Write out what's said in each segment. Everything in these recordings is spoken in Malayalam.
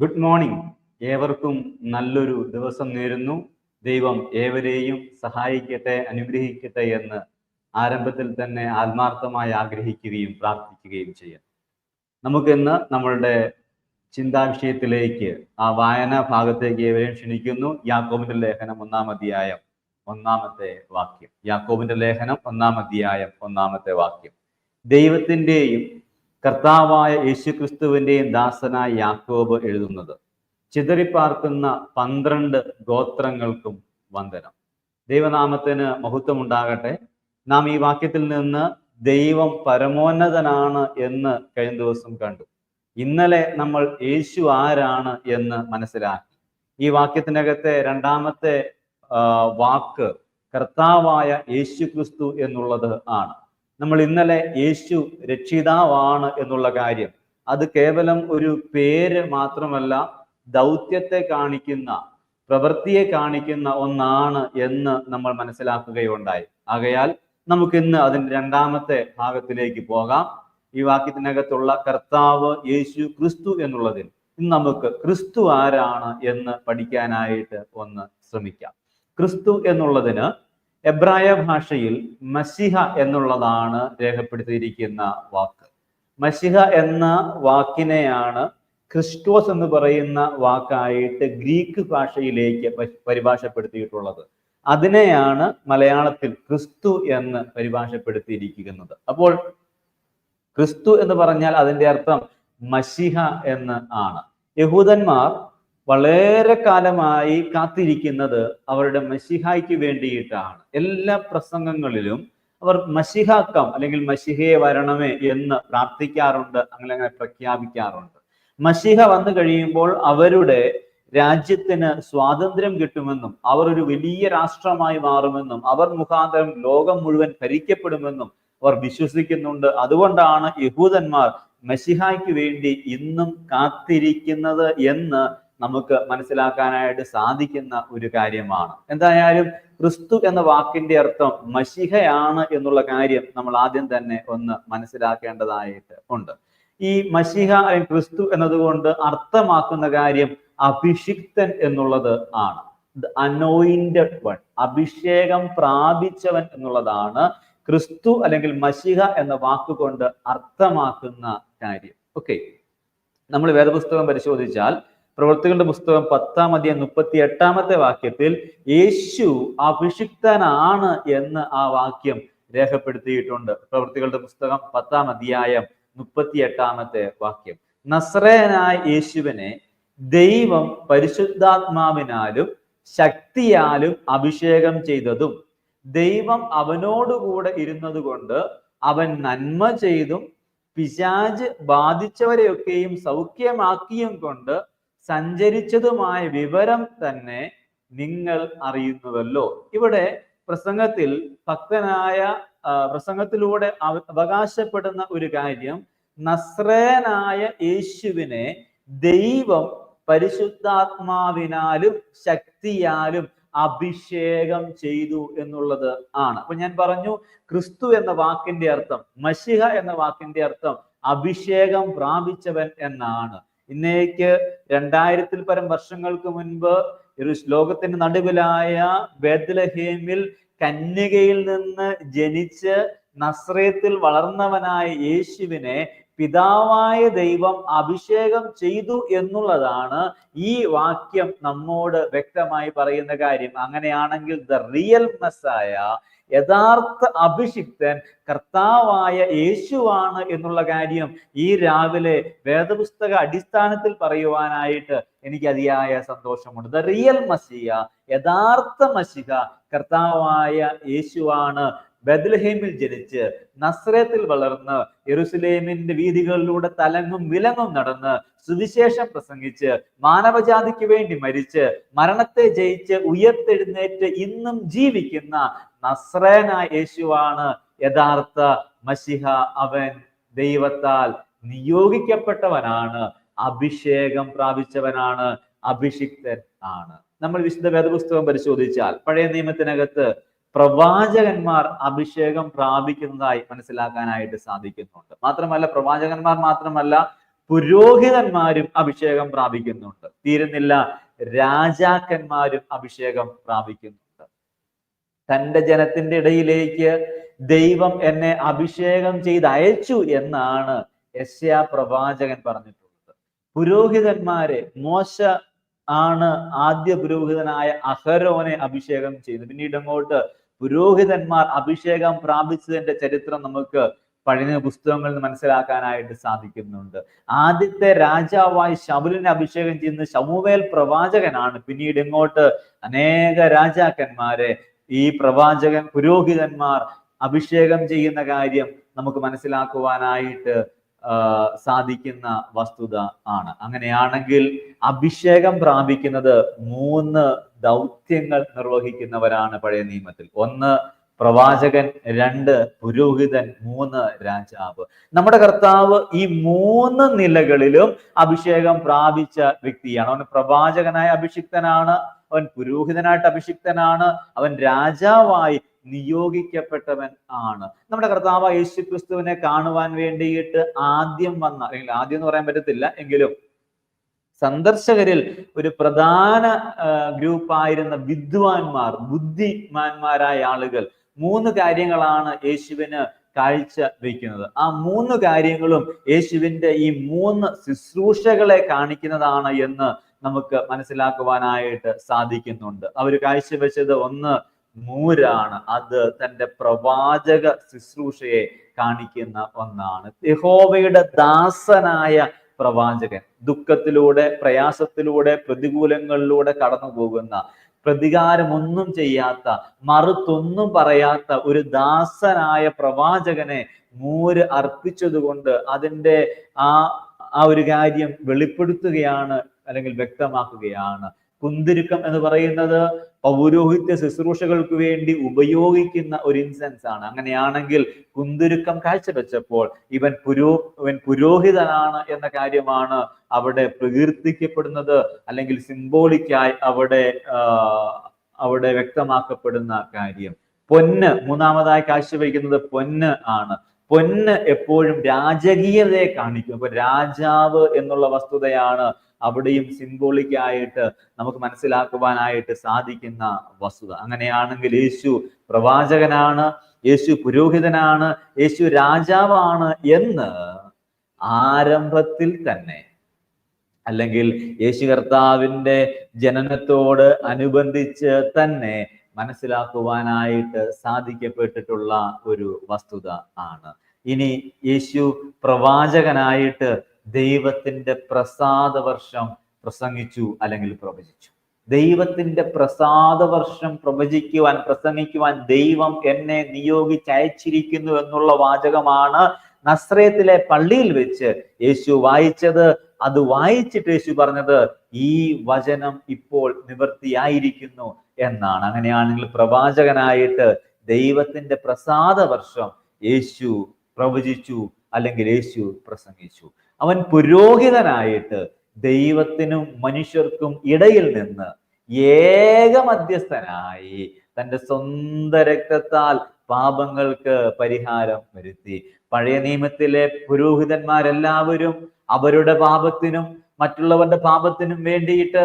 ഗുഡ് മോർണിംഗ് ഏവർക്കും നല്ലൊരു ദിവസം നേരുന്നു. ദൈവം ഏവരെയും സഹായിക്കട്ടെ അനുഗ്രഹിക്കട്ടെ എന്ന് ആരംഭത്തിൽ തന്നെ ആത്മാർത്ഥമായി ആഗ്രഹിക്കുകയും പ്രാർത്ഥിക്കുകയും ചെയ്യാം. നമുക്കിന്ന് നമ്മളുടെ ചിന്താവിഷയത്തിലേക്ക് ആ വായനാ ഭാഗത്തേക്ക് ഏവരെയും ക്ഷണിക്കുന്നു. യാക്കോബിന്റെ ലേഖനം ഒന്നാം അധ്യായം ഒന്നാമത്തെ വാക്യം. യാക്കോബിന്റെ ലേഖനം ഒന്നാം അധ്യായം ഒന്നാമത്തെ വാക്യം. ദൈവത്തിന്റെയും കർത്താവായ യേശുക്രിസ്തുവിന്റെയും ദാസനായ യാക്കോബ് എഴുതുന്നത് ചിതറിപ്പാർക്കുന്ന പന്ത്രണ്ട് ഗോത്രങ്ങൾക്കും വന്ദനം. ദൈവനാമത്തിന് മഹത്വം ഉണ്ടാകട്ടെ നാം ഈ വാക്യത്തിൽ നിന്ന് ദൈവം പരമോന്നതനാണ് എന്ന് കഴിഞ്ഞ ദിവസം കണ്ടു. ഇന്നലെ നമ്മൾ യേശു ആരാണ് എന്ന് മനസ്സിലാക്കി. ഈ വാക്യത്തിനകത്തെ രണ്ടാമത്തെ വാക്ക് കർത്താവായ യേശു ക്രിസ്തു എന്നുള്ളത് ആണ്. നമ്മൾ ഇന്നലെ യേശു രക്ഷിതാവാണ് എന്നുള്ള കാര്യം. അത് കേവലം ഒരു പേര് മാത്രമല്ല ദൗത്യത്തെ കാണിക്കുന്ന പ്രവൃത്തിയെ കാണിക്കുന്ന ഒന്നാണ് എന്ന് നമ്മൾ മനസ്സിലാക്കുകയുണ്ടായി. ആകയാൽ നമുക്ക് ഇന്ന് അതിന്റെ രണ്ടാമത്തെ ഭാഗത്തിലേക്ക് പോകാം. ഈ വാക്യത്തിനകത്തുള്ള കർത്താവ് യേശു ക്രിസ്തു എന്നുള്ളതിൽ ഇന്ന് നമുക്ക് ക്രിസ്തു ആരാണ് എന്ന് പഠിക്കാനായിട്ട് ഒന്ന് ശ്രമിക്കാം. ക്രിസ്തു എന്നുള്ളതിന് എബ്രായ ഭാഷയിൽ മസിഹ എന്നുള്ളതാണ് രേഖപ്പെടുത്തിയിരിക്കുന്ന വാക്ക്. മസിഹ എന്ന വാക്കിനെയാണ് ക്രിസ്റ്റോസ് എന്ന് പറയുന്ന വാക്കായിട്ട് ഗ്രീക്ക് ഭാഷയിലേക്ക് പരിഭാഷപ്പെടുത്തിയിട്ടുള്ളത്. അതിനെയാണ് മലയാളത്തിൽ ക്രിസ്തു എന്ന് പരിഭാഷപ്പെടുത്തിയിരിക്കുന്നത്. അപ്പോൾ ക്രിസ്തു എന്ന് പറഞ്ഞാൽ അതിന്റെ അർത്ഥം മഷിഹ എന്ന് ആണ്. യഹൂദന്മാർ വളരെ കാലമായി കാത്തിരിക്കുന്നത് അവരുടെ മഷിഹായ്ക്ക് വേണ്ടിയിട്ടാണ്. എല്ലാ പ്രസംഗങ്ങളിലും അവർ മഷിഹാക്കം അല്ലെങ്കിൽ മഷിഹയെ വരണമേ എന്ന് പ്രാർത്ഥിക്കാറുണ്ട് അങ്ങനെ അങ്ങനെ പ്രഖ്യാപിക്കാറുണ്ട്. മഷിഹ വന്നു കഴിയുമ്പോൾ അവരുടെ രാജ്യത്തിന് സ്വാതന്ത്ര്യം കിട്ടുമെന്നും അവർ ഒരു വലിയ രാഷ്ട്രമായി മാറുമെന്നും അവർ മുഖാന്തരം ലോകം മുഴുവൻ ഭരിക്കപ്പെടുമെന്നും അവർ വിശ്വസിക്കുന്നുണ്ട്. അതുകൊണ്ടാണ് യഹൂദന്മാർ മഷിഹായ്ക്ക് വേണ്ടി ഇന്നും കാത്തിരിക്കുന്നത് എന്ന് നമുക്ക് മനസ്സിലാക്കാനായിട്ട് സാധിക്കുന്ന ഒരു കാര്യമാണ്. എന്തായാലും ക്രിസ്തു എന്ന വാക്കിന്റെ അർത്ഥം മഷിഹയാണ് എന്നുള്ള കാര്യം നമ്മൾ ആദ്യം തന്നെ ഒന്ന് മനസ്സിലാക്കേണ്ടതായിട്ട് ഉണ്ട്. ഈ മഷിഹ അല്ലെങ്കിൽ ക്രിസ്തു എന്നതുകൊണ്ട് അർത്ഥമാക്കുന്ന കാര്യം അഭിഷിക്തൻ എന്നുള്ളത് ആണ്. അനോയിന്റഡ് വൺ അഭിഷേകം പ്രാപിച്ചവൻ എന്നുള്ളതാണ് ക്രിസ്തു അല്ലെങ്കിൽ മഷിഹ എന്ന വാക്കുകൊണ്ട് അർത്ഥമാക്കുന്ന കാര്യം. ഓക്കെ. നമ്മൾ വേദപുസ്തകം പരിശോധിച്ചാൽ പ്രവൃത്തികളുടെ പുസ്തകം പത്താം അധ്യായം മുപ്പത്തി എട്ടാമത്തെ വാക്യത്തിൽ യേശു അഭിഷിക്തനാണ് എന്ന് ആ വാക്യം രേഖപ്പെടുത്തിയിട്ടുണ്ട്. പ്രവൃത്തികളുടെ പുസ്തകം പത്താം അധ്യായം മുപ്പത്തി എട്ടാമത്തെ വാക്യം. നസ്രയനായ യേശുവിനെ ദൈവം പരിശുദ്ധാത്മാവിനാലും ശക്തിയാലും അഭിഷേകം ചെയ്തതും ദൈവം അവനോടുകൂടെ ഇരുന്നത് കൊണ്ട് അവൻ നന്മ ചെയ്തും പിശാജ് ബാധിച്ചവരെയൊക്കെയും സൗഖ്യമാക്കിയും കൊണ്ട് സഞ്ചരിച്ചതുമായ വിവരം തന്നെ നിങ്ങൾ അറിയുന്നുവല്ലോ. ഇവിടെ പ്രസംഗത്തിൽ ഭക്തനായ പ്രസംഗത്തിലൂടെ അവ- അവകാശപ്പെടുന്ന ഒരു കാര്യം നസ്രേനായ യേശുവിനെ ദൈവം പരിശുദ്ധാത്മാവിനാലും ശക്തിയാലും അഭിഷേകം ചെയ്തു എന്നുള്ളത് ആണ്. അപ്പൊ ഞാൻ പറഞ്ഞു ക്രിസ്തു എന്ന വാക്കിന്റെ അർത്ഥം മഷിഹ എന്ന വാക്കിന്റെ അർത്ഥം അഭിഷേകം പ്രാപിച്ചവൻ എന്നാണ്. ഇന്നേക്ക് രണ്ടായിരത്തിൽ പരം വർഷങ്ങൾക്ക് മുൻപ് ഒരു ലോകത്തിന്റെ നടുവിലായ ബേദ്ലഹേമിൽ കന്യകയിൽ നിന്ന് ജനിച്ച് നസ്രയത്തിൽ വളർന്നവനായ യേശുവിനെ പിതാവായ ദൈവം അഭിഷേകം ചെയ്തു എന്നുള്ളതാണ് ഈ വാക്യം നമ്മോട് വ്യക്തമായി പറയുന്ന കാര്യം. അങ്ങനെയാണെങ്കിൽ ദ റിയൽ മെസ്സായ യഥാർത്ഥ അഭിഷിക്തൻ കർത്താവായ യേശുവാണ് എന്നുള്ള കാര്യം ഈ രാവിലെ വേദപുസ്തക അടിസ്ഥാനത്തിൽ പറയുവാനായിട്ട് എനിക്ക് അതിയായ സന്തോഷമുണ്ട്. ദ റിയൽ മസിയ യഥാർത്ഥ മസിഹ കർത്താവായ യേശുവാണ് ബദ്ലഹേമിൽ ജനിച്ച് നസ്രത്തിൽ വളർന്ന് യെറുസലേമിന്റെ വീതികളിലൂടെ തലങ്ങും വിലങ്ങും നടന്ന് സുവിശേഷം പ്രസംഗിച്ച് മാനവജാതിക്ക് വേണ്ടി മരിച്ച് മരണത്തെ ജയിച്ച് ഉയർത്തെഴുന്നേറ്റ് ഇന്നും ജീവിക്കുന്ന നസ്രേന യേശുവാണ് യഥാർത്ഥ മഷിഹ അവൻ. ദൈവത്താൽ നിയോഗിക്കപ്പെട്ടവനാണ് അഭിഷേകം പ്രാപിച്ചവനാണ് അഭിഷിക്തൻ ആണ്. നമ്മൾ വിശുദ്ധ വേദപുസ്തകം പരിശോധിച്ചാൽ പഴയ നിയമത്തിനകത്ത് പ്രവാചകന്മാർ അഭിഷേകം പ്രാപിക്കുന്നതായി മനസ്സിലാക്കാനായിട്ട് സാധിക്കുന്നുണ്ട്. മാത്രമല്ല പ്രവാചകന്മാർ മാത്രമല്ല പുരോഹിതന്മാരും അഭിഷേകം പ്രാപിക്കുന്നുണ്ട്. തീരുന്നില്ല രാജാക്കന്മാരും അഭിഷേകം പ്രാപിക്കുന്നുണ്ട്. തന്റെ ജനത്തിന്റെ ഇടയിലേക്ക് ദൈവം എന്നെ അഭിഷേകം ചെയ്ത് അയച്ചു എന്നാണ് യശ്യാ പ്രവാചകൻ പറഞ്ഞിട്ടുള്ളത്. പുരോഹിതന്മാരെ മോശ ആണ് ആദ്യ പുരോഹിതനായ അഹരോനെ അഭിഷേകം ചെയ്തു. പിന്നീട് അങ്ങോട്ട് പുരോഹിതന്മാർ അഭിഷേകം പ്രാപിച്ചതിന്റെ ചരിത്രം നമുക്ക് പഴയ പുസ്തകങ്ങളിൽ നിന്ന് മനസ്സിലാക്കാനായിട്ട് സാധിക്കുന്നുണ്ട്. ആദ്യത്തെ രാജാവായി ശബുലിനെ അഭിഷേകം ചെയ്യുന്ന ശമുവേൽ പ്രവാചകനാണ്. പിന്നീട് ഇങ്ങോട്ട് അനേക രാജാക്കന്മാരെ ഈ പ്രവാചകൻ പുരോഹിതന്മാർ അഭിഷേകം ചെയ്യുന്ന കാര്യം നമുക്ക് മനസ്സിലാക്കുവാനായിട്ട് സാധിക്കുന്ന വസ്തുത ആണ്. അങ്ങനെയാണെങ്കിൽ അഭിഷേകം പ്രാപിക്കുന്നത് മൂന്ന് ദൗത്യങ്ങൾ നിർവഹിക്കുന്നവരാണ് പഴയ നിയമത്തിൽ. ഒന്ന് പ്രവാചകൻ രണ്ട് പുരോഹിതൻ മൂന്ന് രാജാവ്. നമ്മുടെ കർത്താവ് ഈ മൂന്ന് നിലകളിലും അഭിഷേകം പ്രാപിച്ച വ്യക്തിയാണ്. അവൻ പ്രവാചകനായ അഭിഷിക്തനാണ് അവൻ പുരോഹിതനായിട്ട് അഭിഷിക്തനാണ് അവൻ രാജാവായി നിയോഗിക്കപ്പെട്ടവൻ ആണ്. നമ്മുടെ കർത്താവ് യേശു ക്രിസ്തുവിനെ കാണുവാൻ വേണ്ടിയിട്ട് ആദ്യം വന്ന അല്ലെങ്കിൽ ആദ്യം എന്ന് പറയാൻ പറ്റത്തില്ല എങ്കിലും സന്ദർശകരിൽ ഒരു പ്രധാന ഗ്രൂപ്പായിരുന്ന വിദ്വാൻമാർ ബുദ്ധിമാന്മാരായ ആളുകൾ മൂന്ന് കാര്യങ്ങളാണ് യേശുവിന് കാഴ്ച വയ്ക്കുന്നത്. ആ മൂന്ന് കാര്യങ്ങളും യേശുവിന്റെ ഈ മൂന്ന് ശുശ്രൂഷകളെ കാണിക്കുന്നതാണ് എന്ന് നമുക്ക് മനസ്സിലാക്കുവാനായിട്ട് സാധിക്കുന്നുണ്ട്. അവർ കാഴ്ചവെച്ചത് ഒന്ന് മൂരാണ് അത് തന്റെ പ്രവാചക ശുശ്രൂഷയെ കാണിക്കുന്ന ഒന്നാണ്. യഹോവയുടെ ദാസനായ പ്രവാചകൻ ദുഃഖത്തിലൂടെ പ്രയാസത്തിലൂടെ പ്രതികൂലങ്ങളിലൂടെ കടന്നു പോകുന്ന പ്രതികാരമൊന്നും ചെയ്യാത്ത മറുത്തൊന്നും പറയാത്ത ഒരു ദാസനായ പ്രവാചകനെ മൂര് അർപ്പിച്ചതുകൊണ്ട് അതിന്റെ ആ ആ ഒരു കാര്യം വെളിപ്പെടുത്തുകയാണ് അല്ലെങ്കിൽ വ്യക്തമാക്കുകയാണ്. കുന്തിരുക്കം എന്ന് പറയുന്നത് പൗരോഹിത്യ ശുശ്രൂഷകൾക്ക് വേണ്ടി ഉപയോഗിക്കുന്ന ഒരു ഇൻസെൻസ് ആണ്. അങ്ങനെയാണെങ്കിൽ കുന്തിരുക്കം കാഴ്ചവെച്ചപ്പോൾ ഇവൻ പുരോ ഇവൻ പുരോഹിതനാണ് എന്ന കാര്യമാണ് അവിടെ പ്രകീർത്തിക്കപ്പെടുന്നത്. അല്ലെങ്കിൽ സിംബോളിക്കായി അവിടെ അവിടെ വ്യക്തമാക്കപ്പെടുന്ന കാര്യം. പൊന്ന് മൂന്നാമതായി കാഴ്ചവെക്കുന്നത് പൊന്ന് ആണ്. പൊന്ന് എപ്പോഴും രാജകീയതയെ കാണിക്കും. അപ്പൊ രാജാവ് എന്നുള്ള വസ്തുതയാണ് അവിടെയും സിംബോളിക് ആയിട്ട് നമുക്ക് മനസ്സിലാക്കുവാനായിട്ട് സാധിക്കുന്ന വസ്തുത. അങ്ങനെയാണെങ്കിൽ യേശു പ്രവാചകനാണ് യേശു പുരോഹിതനാണ് യേശു രാജാവാണ് എന്ന് ആരംഭത്തിൽ തന്നെ അല്ലെങ്കിൽ യേശു കർത്താവിന്റെ ജനനത്തോട് അനുബന്ധിച്ച് തന്നെ മനസ്സിലാക്കുവാനായിട്ട് സാധിക്കപ്പെട്ടിട്ടുള്ള ഒരു വസ്തുത ആണ്. ഇനി യേശു പ്രവാചകനായിട്ട് ദൈവത്തിന്റെ പ്രസാദ വർഷം പ്രസംഗിച്ചു അല്ലെങ്കിൽ പ്രവചിച്ചു. ദൈവത്തിന്റെ പ്രസാദ വർഷം പ്രവചിക്കുവാൻ പ്രസംഗിക്കുവാൻ ദൈവം എന്നെ നിയോഗിച്ചയച്ചിരിക്കുന്നു എന്നുള്ള വാചകമാണ് നസ്രയത്തിലെ പള്ളിയിൽ വെച്ച് യേശു വായിച്ചത്. അത് വായിച്ചിട്ട് യേശു പറഞ്ഞത് ഈ വചനം ഇപ്പോൾ നിവൃത്തിയായിരിക്കുന്നു എന്നാണ്. അങ്ങനെയാണെങ്കിൽ പ്രവാചകനായിട്ട് ദൈവത്തിന്റെ പ്രസാദ വർഷം യേശു പ്രവചിച്ചു അല്ലെങ്കിൽ യേശു പ്രസംഗിച്ചു. അവൻ പുരോഹിതനായിട്ട് ദൈവത്തിനും മനുഷ്യർക്കും ഇടയിൽ നിന്ന് ഏക മധ്യസ്ഥനായി തന്റെ സ്വന്തം രക്തത്താൽ പാപങ്ങൾക്ക് പരിഹാരം വരുത്തി. പഴയ നിയമത്തിലെ പുരോഹിതന്മാരെല്ലാവരും അവരുടെ പാപത്തിനും മറ്റുള്ളവരുടെ പാപത്തിനും വേണ്ടിയിട്ട്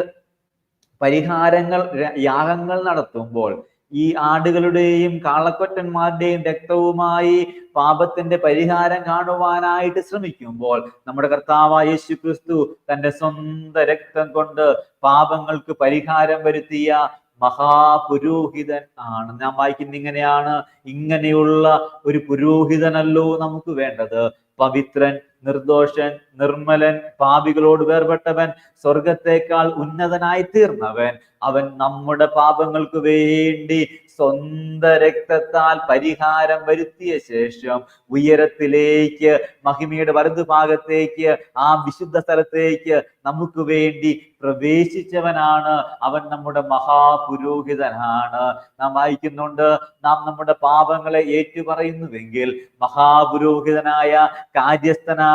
പരിഹാരങ്ങൾ യാഗങ്ങൾ നടത്തുമ്പോൾ ഈ ആടുകളുടെയും കാളക്കൊറ്റന്മാരുടെയും രക്തവുമായി പാപത്തിന്റെ പരിഹാരം കാണുവാനായിട്ട് ശ്രമിക്കുമ്പോൾ നമ്മുടെ കർത്താവായ യേശു ക്രിസ്തു തന്റെ സ്വന്തം രക്തം കൊണ്ട് പാപങ്ങൾക്ക് പരിഹാരം വരുത്തിയ മഹാപുരോഹിതൻ ആണ്. ഞാൻ വായിക്കുന്ന ഇങ്ങനെയാണ്. ഇങ്ങനെയുള്ള ഒരു പുരോഹിതനല്ലോ നമുക്ക് വേണ്ടത്. പവിത്രൻ നിർദോഷൻ നിർമ്മലൻ പാപികളോട് വേർപെട്ടവൻ സ്വർഗത്തേക്കാൾ ഉന്നതനായി തീർന്നവൻ അവൻ നമ്മുടെ പാപങ്ങൾക്ക് വേണ്ടി സ്വന്തം രക്തത്താൽ പരിഹാരം വരുത്തിയ ശേഷം ഉയരത്തിലേക്ക് മഹിമയുടെ വലതുഭാഗത്തേക്ക് ആ വിശുദ്ധ സ്ഥലത്തേക്ക് നമുക്ക് വേണ്ടി പ്രവേശിച്ചവനാണ്. അവൻ നമ്മുടെ മഹാപുരോഹിതനാണ്. നാം വായിക്കുന്നുണ്ട് നാം നമ്മുടെ പാപങ്ങളെ ഏറ്റുപറയുന്നുവെങ്കിൽ മഹാപുരോഹിതനായ കാര്യസ്ഥനായ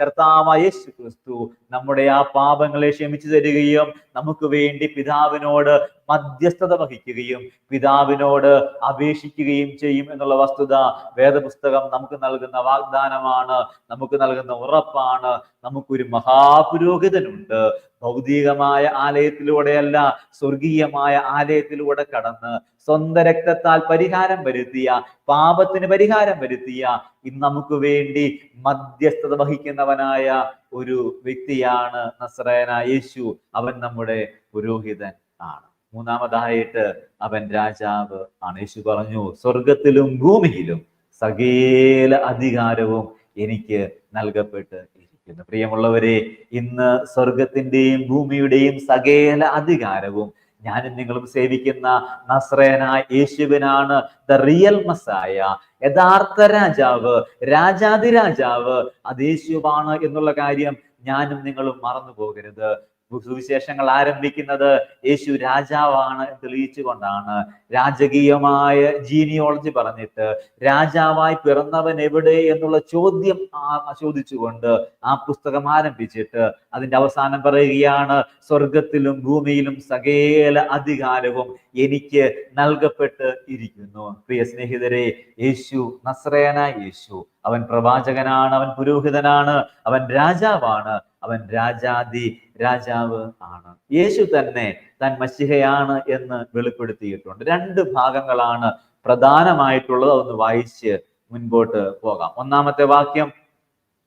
കർത്താവായ യേശു ക്രിസ്തു നമ്മുടെ ആ പാപങ്ങളെ ക്ഷമിച്ചു തരികയും നമുക്ക് വേണ്ടി പിതാവിനോട് മധ്യസ്ഥത വഹിക്കുകയും പിതാവിനോട് അപേക്ഷിക്കുകയും ചെയ്യും എന്നുള്ള വസ്തുത വേദപുസ്തകം നമുക്ക് നൽകുന്ന വാഗ്ദാനമാണ് നമുക്ക് നൽകുന്ന ഉറപ്പാണ് നമുക്കൊരു മഹാപുരോഹിതനുണ്ട്. ഭൗതികമായ ആലയത്തിലൂടെയല്ല സ്വർഗീയമായ ആലയത്തിലൂടെ കടന്ന് സ്വന്തം രക്തത്താൽ പരിഹാരം വരുത്തിയ പാപത്തിന് പരിഹാരം വരുത്തിയ ഇന്ന് നമുക്ക് വേണ്ടി മധ്യസ്ഥത വഹിക്കുന്നവനായ ഒരു വ്യക്തിയാണ് നസ്രയന യേശു. അവൻ നമ്മുടെ പുരോഹിതൻ ആണ്. മൂന്നാമതായിട്ട് അവൻ രാജാവ് ആണ്. യേശു പറഞ്ഞു സ്വർഗത്തിലും ഭൂമിയിലും സകേല അധികാരവും എനിക്ക് നൽകപ്പെട്ട് ഇരിക്കുന്നു. പ്രിയമുള്ളവരെ ഇന്ന് സ്വർഗത്തിന്റെയും ഭൂമിയുടെയും സകേല അധികാരവും ഞാനും നിങ്ങളും സേവിക്കുന്ന നസ്രേനായ യേശുവിനാണ്. ദ റിയൽ മസായ യഥാർത്ഥ രാജാവ് രാജാതിരാജാവ് അത് യേശുവാണ് എന്നുള്ള കാര്യം ഞാനും നിങ്ങളും മറന്നു പോകരുത് സുവിശേഷങ്ങൾ ആരംഭിക്കുന്നത് യേശു രാജാവാണ് തെളിയിച്ചു തെളിയിച്ചുകൊണ്ടാണ്. രാജകീയമായ ജീനിയോളജി പറഞ്ഞിട്ട് രാജാവായി പിറന്നവൻ എവിടെ എന്നുള്ള ചോദ്യം ചോദിച്ചുകൊണ്ട് ആ പുസ്തകം ആരംഭിച്ചിട്ട് അതിന്റെ അവസാനം പറയുകയാണ് സ്വർഗത്തിലും ഭൂമിയിലും സകേല അധികാരവും എനിക്ക് നൽകപ്പെട്ട് ഇരിക്കുന്നു. പ്രിയ സ്നേഹിതരെ യേശു നസ്രേന യേശു അവൻ പ്രവാചകനാണ് അവൻ പുരോഹിതനാണ് അവൻ രാജാവാണ് അവൻ രാജാതി രാജാവ് ആണ്. യേശു തന്നെ താൻ മഷിഹയാണ് എന്ന് വെളിപ്പെടുത്തിയിട്ടുണ്ട്. രണ്ട് ഭാഗങ്ങളാണ് പ്രധാനമായിട്ടുള്ളത്. അതൊന്ന് വായിച്ച് മുൻപോട്ട് പോകാം. ഒന്നാമത്തെ വാക്യം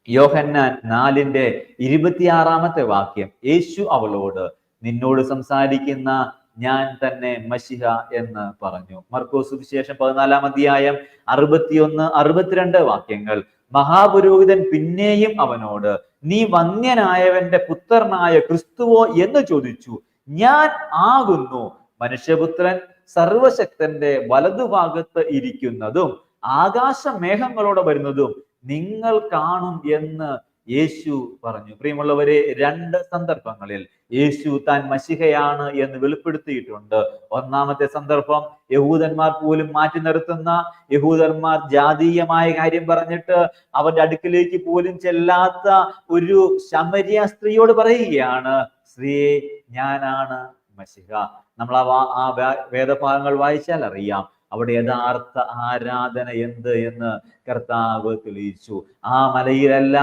യോഹന്നാൻ നാലിന്റെ ഇരുപത്തിയാറാമത്തെ വാക്യം യേശു അവളോട് നിന്നോട് സംസാരിക്കുന്ന ഞാൻ തന്നെ മഷിഹ എന്ന് പറഞ്ഞു. മർക്കോസ് വിശേഷം പതിനാലാം അധ്യായം അറുപത്തിയൊന്ന് അറുപത്തിരണ്ട് വാക്യങ്ങൾ മഹാപുരോഹിതൻ പിന്നെയും അവനോട് നീ വന്യനായവന്റെ പുത്രനായ ക്രിസ്തുവോ എന്ന് ചോദിച്ചു. ഞാൻ ആകുന്നു. മനുഷ്യപുത്രൻ സർവശക്തന്റെ വലതുഭാഗത്ത് ഇരിക്കുന്നതും ആകാശ മേഘങ്ങളോടെ വരുന്നതും നിങ്ങൾ കാണും എന്ന് യേശു പറഞ്ഞു. പ്രിയമുള്ളവരെ രണ്ട് സന്ദർഭങ്ങളിൽ യേശു താൻ മഷിഹയാണ് എന്ന് വെളിപ്പെടുത്തിയിട്ടുണ്ട്. ഒന്നാമത്തെ സന്ദർഭം യഹൂദന്മാർ പോലും മാറ്റി നിർത്തുന്ന യഹൂദന്മാർ ജാതീയമായ കാര്യം പറഞ്ഞിട്ട് അവന്റെ അടുക്കിലേക്ക് പോലും ചെല്ലാത്ത ഒരു ശമരിയ സ്ത്രീയോട് പറയുകയാണ് സ്ത്രീയെ ഞാനാണ് മഷിഹ. നമ്മൾ ആ വേദഭാഗങ്ങൾ വായിച്ചാൽ അറിയാം. അവിടെ യഥാർത്ഥ ആരാധന എന്ത് എന്ന് കർത്താവ് തെളിയിച്ചു. ആ മലയിലല്ല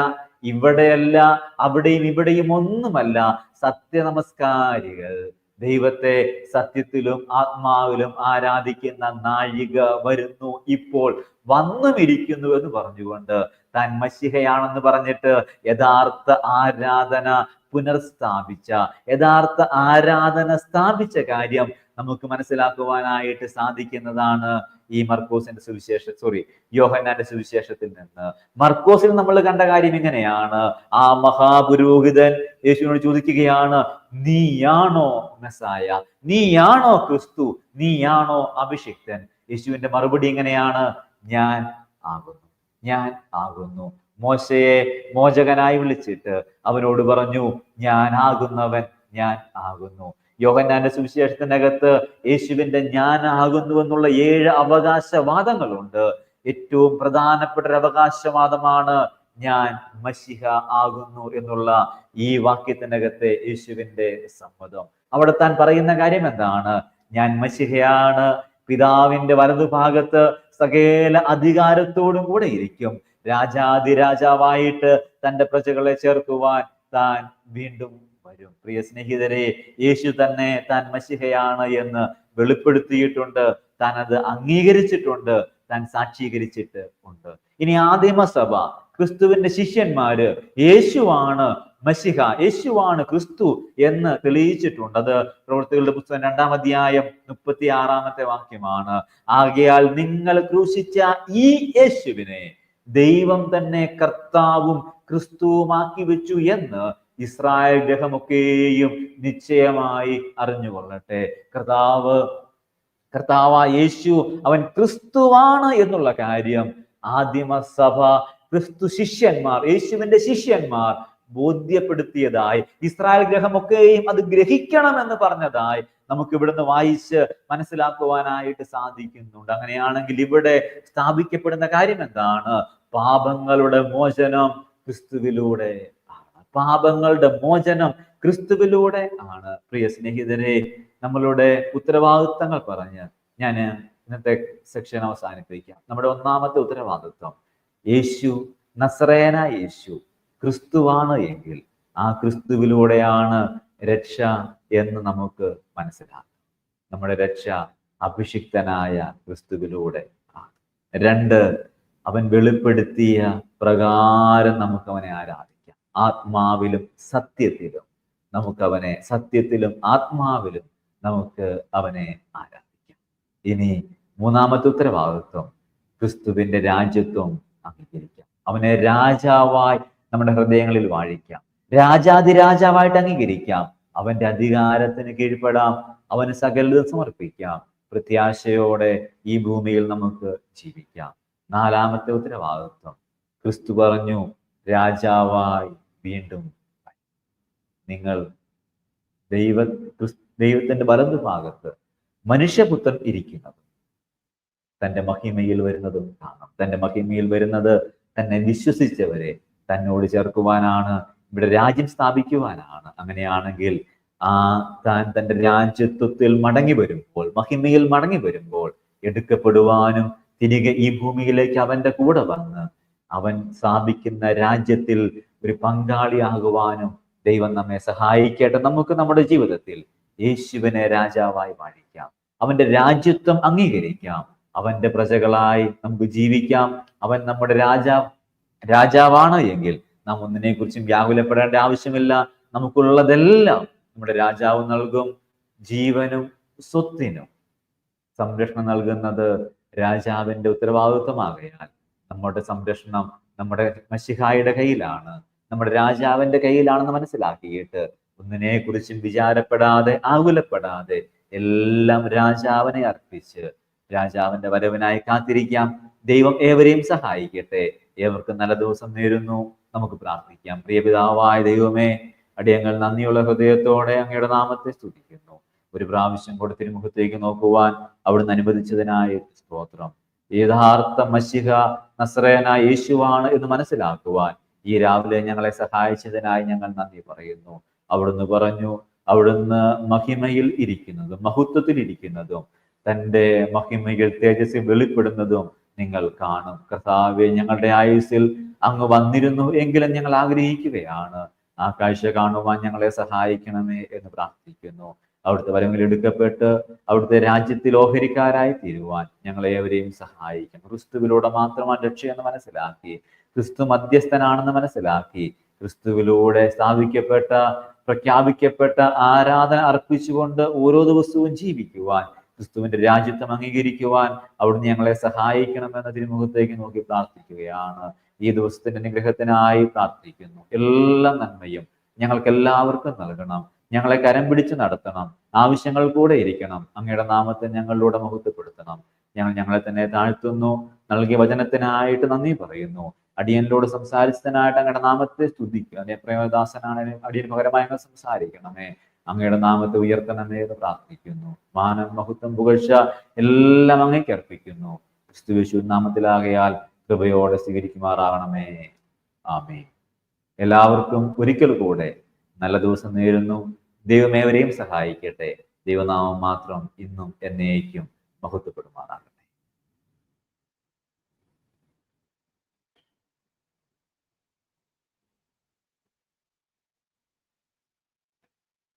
ഇവിടെയല്ല അവിടെയും ഇവിടെയും ഒന്നുമല്ല സത്യ നമസ്കാരികൾ ദൈവത്തെ സത്യത്തിലും ആത്മാവിലും ആരാധിക്കുന്ന നാഴിക വരുന്നു ഇപ്പോൾ വന്നുമിരിക്കുന്നു എന്ന് പറഞ്ഞുകൊണ്ട് താൻ മഷിഹയാണെന്ന് പറഞ്ഞിട്ട് യഥാർത്ഥ ആരാധന പുനർസ്ഥാപിച്ച യഥാർത്ഥ ആരാധന സ്ഥാപിച്ച കാര്യം നമുക്ക് മനസ്സിലാക്കുവാനായിട്ട് സാധിക്കുന്നതാണ് ഈ മർക്കോസിന്റെ സുവിശേഷ സോറി യോഹന്നാന്റെ സുവിശേഷത്തിൽ നിന്ന്. മർക്കോസിൽ നമ്മൾ കണ്ട കാര്യം ഇങ്ങനെയാണ്. ആ മഹാപുരോഹിതൻ യേശുവിനോട് ചോദിക്കുകയാണ് നീയാണോ മെസ്സായ? നീയാണോ ക്രിസ്തു? നീയാണോ അഭിഷിക്തൻ? യേശുവിന്റെ മറുപടി ഇങ്ങനെയാണ് ഞാൻ ആകുന്നു ഞാൻ ആകുന്നു. മോശയെ മോചകനായി വിളിച്ചിട്ട് അവനോട് പറഞ്ഞു ഞാൻ ആകുന്നവൻ ഞാൻ ആകുന്നു. യോഹന്നാന്റെ സുവിശേഷത്തിനകത്ത് യേശുവിന്റെ ഞാൻ ആകുന്നു എന്നുള്ള ഏഴ് അവകാശവാദങ്ങളുണ്ട്. ഏറ്റവും പ്രധാനപ്പെട്ട ഒരു അവകാശവാദമാണ് ഞാൻ മഷിഹ ആകുന്നു എന്നുള്ള ഈ വാക്യത്തിനകത്തെ യേശുവിന്റെ സമ്മതം. അവിടെ താൻ പറയുന്ന കാര്യം എന്താണ്? ഞാൻ മഷിഹയാണ്. പിതാവിന്റെ വലതുഭാഗത്ത് സകല അധികാരത്തോടും കൂടെ ഇരിക്കും. രാജാതിരാജാവായിട്ട് തന്റെ പ്രജകളെ ചേർക്കുവാൻ താൻ വീണ്ടും വരും പ്രിയ സ്നേഹിതരെ യേശു തന്നെ താൻ മഷിഹയാണ് എന്ന് വെളിപ്പെടുത്തിയിട്ടുണ്ട്. താൻ അത് അംഗീകരിച്ചിട്ടുണ്ട്. താൻ സാക്ഷീകരിച്ചിട്ട് ഉണ്ട്. ഇനി ആദിമസഭ ക്രിസ്തുവിന്റെ ശിഷ്യന്മാര് യേശുവാണ് മഷിഹ യേശുവാണ് ക്രിസ്തു എന്ന് തെളിയിച്ചിട്ടുണ്ട്. അത് പ്രവൃത്തികളുടെ പുസ്തകം രണ്ടാം അധ്യായം മുപ്പത്തി ആറാമത്തെ വാക്യമാണ്. ആകയാൽ നിങ്ങൾ ക്രൂശിച്ച ഈ യേശുവിനെ ദൈവം തന്നെ കർത്താവും ക്രിസ്തുവുമാക്കി വെച്ചു എന്ന് ഇസ്രായേൽ ഗ്രഹമൊക്കെയും നിശ്ചയമായി അറിഞ്ഞുകൊള്ളട്ടെ. കർത്താവ് കർത്താവ യേശു അവൻ ക്രിസ്തുവാണ് എന്നുള്ള കാര്യം ആദിമസഭ ക്രിസ്തു ശിഷ്യന്മാർ യേശുവിന്റെ ശിഷ്യന്മാർ ബോധ്യപ്പെടുത്തിയതായി ഇസ്രായേൽ ഗ്രഹമൊക്കെയും അത് ഗ്രഹിക്കണം എന്ന് പറഞ്ഞതായി നമുക്ക് ഇവിടുന്ന് വായിച്ച് മനസ്സിലാക്കുവാനായിട്ട് സാധിക്കുന്നുണ്ട്. അങ്ങനെയാണെങ്കിൽ ഇവിടെ സ്ഥാപിക്കപ്പെടുന്ന കാര്യം എന്താണ്? പാപങ്ങളുടെ മോചനം ക്രിസ്തുവിലൂടെ. പാപങ്ങളുടെ മോചനം ക്രിസ്തുവിലൂടെ ആണ്. പ്രിയ സ്നേഹിതരെ നമ്മളുടെ ഉത്തരവാദിത്തങ്ങൾ പറഞ്ഞ് ഞാൻ ഇന്നത്തെ സെക്ഷൻ അവസാനിപ്പിക്കാം. നമ്മുടെ ഒന്നാമത്തെ ഉത്തരവാദിത്വം യേശു നസ്രേന യേശു ക്രിസ്തുവാണ് എങ്കിൽ ആ ക്രിസ്തുവിലൂടെയാണ് രക്ഷ എന്ന് നമുക്ക് മനസ്സിലാക്കാം. നമ്മുടെ രക്ഷ അഭിഷിക്തനായ ക്രിസ്തുവിലൂടെ ആണ്. രണ്ട് അവൻ വെളിപ്പെടുത്തിയ പ്രകാരം നമുക്ക് അവനെ ആരാധിക്കാം. ആത്മാവിലും സത്യത്തിലും. നമുക്ക് അവനെ സത്യത്തിലും ആത്മാവിലും നമുക്ക് അവനെ ആരാധിക്കാം. ഇനി മൂന്നാമത്തെ ഉത്തരവാദിത്വം ക്രിസ്തുവിന്റെ രാജ്യത്വം അംഗീകരിക്കാം. അവനെ രാജാവായി നമ്മുടെ ഹൃദയങ്ങളിൽ വാഴിക്കാം. രാജാതിരാജാവായിട്ട് അംഗീകരിക്കാം. അവന്റെ അധികാരത്തിന് കീഴ്പ്പെടാം. അവന് സകലതും സമർപ്പിക്കാം. പ്രത്യാശയോടെ ഈ ഭൂമിയിൽ നമുക്ക് ജീവിക്കാം. നാലാമത്തെ ഉത്തരവാദിത്വം ക്രിസ്തു പറഞ്ഞു രാജാവായി വീണ്ടും നിങ്ങൾ ദൈവ ദൈവത്തിന്റെ വലതു ഭാഗത്ത് മനുഷ്യപുത്രൻ ഇരിക്കുന്നത്. തന്റെ മഹിമയിൽ വരുന്നതും കാണാം. തന്റെ മഹിമയിൽ വരുന്നത് തന്നെ വിശ്വസിച്ചവരെ തന്നോട് ചേർക്കുവാനാണ് ഇവിടെ രാജ്യം സ്ഥാപിക്കുവാനാണ്. അങ്ങനെയാണെങ്കിൽ ആ താൻ തന്റെ രാജ്യത്വത്തിൽ മടങ്ങി വരുമ്പോൾ മഹിമയിൽ മടങ്ങി വരുമ്പോൾ എടുക്കപ്പെടുവാനും തിരികെ ഈ ഭൂമിയിലേക്ക് അവന്റെ കൂടെ വന്ന് അവൻ സ്ഥാപിക്കുന്ന രാജ്യത്തിൽ ഒരു പങ്കാളിയാകുവാനും ദൈവം നമ്മെ സഹായിക്കട്ടെ. നമുക്ക് നമ്മുടെ ജീവിതത്തിൽ യേശുവിനെ രാജാവായി വാഴിക്കാം. അവന്റെ രാജ്യത്വം അംഗീകരിക്കാം. അവന്റെ പ്രജകളായി നമുക്ക് ജീവിക്കാം. അവൻ നമ്മുടെ രാജാ രാജാവാണ് എങ്കിൽ നാം ഒന്നിനെ കുറിച്ചും വ്യാകുലപ്പെടേണ്ട ആവശ്യമില്ല. നമുക്കുള്ളതെല്ലാം നമ്മുടെ രാജാവ് നൽകും. ജീവനും സ്വത്തിനും സംരക്ഷണം നൽകുന്നത് രാജാവിന്റെ ഉത്തരവാദിത്വമാകയാൽ നമ്മുടെ സംരക്ഷണം നമ്മുടെ മഷിഹായുടെ കയ്യിലാണ് നമ്മുടെ രാജാവിന്റെ കയ്യിലാണെന്ന് മനസ്സിലാക്കിയിട്ട് ഒന്നിനെ കുറിച്ചും വിചാരപ്പെടാതെ ആകുലപ്പെടാതെ എല്ലാം രാജാവിനെ അർപ്പിച്ച് രാജാവിന്റെ വരവിനായി കാത്തിരിക്കാം. ദൈവം ഏവരെയും സഹായിക്കട്ടെ. ഏവർക്കും നല്ല ദിവസം നേരുന്നു. നമുക്ക് പ്രാർത്ഥിക്കാം. പ്രിയപിതാവായ ദൈവമേ അടിയങ്ങൾ നന്ദിയുള്ള ഹൃദയത്തോടെ അങ്ങയുടെ നാമത്തെ സ്തുതിക്കുന്നു. ഒരു പ്രാവശ്യം കൂടെ തിരുമുഖത്തേക്ക് നോക്കുവാൻ അവിടുന്ന് അനുവദിച്ചതിനായി സ്തോത്രം. യഥാർത്ഥ മഷിക നസ്രേന യേശുവാണ് എന്ന് മനസ്സിലാക്കുവാൻ ഈ രാവിലെ ഞങ്ങളെ സഹായിച്ചതിനായി ഞങ്ങൾ നന്ദി പറയുന്നു. അവിടുന്ന് പറഞ്ഞു അവിടുന്ന് മഹിമയിൽ ഇരിക്കുന്നതും മഹത്വത്തിൽ ഇരിക്കുന്നതും തന്റെ മഹിമയിൽ തേജസ്സിൽ വെളിപ്പെടുന്നതും നിങ്ങൾ കാണും. കർത്താവെ ഞങ്ങളുടെ ആയുസ്സിൽ അങ്ങ് വന്നിരുന്നു എങ്കിലും ഞങ്ങൾ ആഗ്രഹിക്കുകയാണ്. ആ കാഴ്ച കാണുവാൻ ഞങ്ങളെ സഹായിക്കണമേ എന്ന് പ്രാർത്ഥിക്കുന്നു. അവിടുത്തെ വരങ്ങൾ എടുക്കപ്പെട്ട് അവിടുത്തെ രാജ്യത്തിൽ ഓഹരിക്കാരായി തീരുവാൻ ഞങ്ങളെ അവരെയും സഹായിക്കണം. ക്രിസ്തുവിലൂടെ മാത്രമാണ് രക്ഷയെന്ന് മനസ്സിലാക്കി ക്രിസ്തു മധ്യസ്ഥനാണെന്ന് മനസ്സിലാക്കി ക്രിസ്തുവിലൂടെ സ്ഥാപിക്കപ്പെട്ട പ്രഖ്യാപിക്കപ്പെട്ട ആരാധന അർപ്പിച്ചുകൊണ്ട് ഓരോ ദിവസവും ജീവിക്കുവാൻ ക്രിസ്തുവിന്റെ രാജ്യത്വം അംഗീകരിക്കുവാൻ അവിടുന്ന് ഞങ്ങളെ സഹായിക്കണമെന്ന തിരുമുഖത്തേക്ക് നോക്കി പ്രാർത്ഥിക്കുകയാണ്. ഈ ദിവസത്തിന്റെ അനുഗ്രഹത്തിനായി പ്രാർത്ഥിക്കുന്നു. എല്ലാ നന്മയും ഞങ്ങൾക്ക് എല്ലാവർക്കും നൽകണം. ഞങ്ങളെ കരം പിടിച്ച് നടത്തണം. ആവശ്യങ്ങൾ കൂടെ ഇരിക്കണം. അങ്ങയുടെ നാമത്തെ ഞങ്ങളിലൂടെ മഹത്വപ്പെടുത്തണം. ഞങ്ങൾ ഞങ്ങളെ തന്നെ താഴ്ത്തുന്നു. നൽകിയ വചനത്തിനായിട്ട് നന്ദി പറയുന്നു. അടിയനിലൂടെ സംസാരിച്ചതിനായിട്ട് അങ്ങയുടെ നാമത്തെ സ്തുതിക്കുക അതേ പ്രേമദാസനാണ് അടിയൻ പകരമായി സംസാരിക്കണമേ. അങ്ങയുടെ നാമത്തെ ഉയർത്തണമേ എന്ന് പ്രാർത്ഥിക്കുന്നു. മാനം മഹത്വം പുകഴ്ച എല്ലാം അങ്ങേക്ക് അർപ്പിക്കുന്നു. ക്രിസ്തു വിശു നാമത്തിലാകയാൽ കൃപയോടെ സ്വീകരിക്കുമാറാകണമേ. ആമേ എല്ലാവർക്കും ഒരിക്കൽ കൂടെ നല്ല ദിവസം നേരുന്നു. ദൈവമേവരെയും സഹായിക്കട്ടെ. ദൈവനാമം മാത്രം ഇന്നും എന്നേക്കും മഹത്വപ്പെടുമാറാകട്ടെ.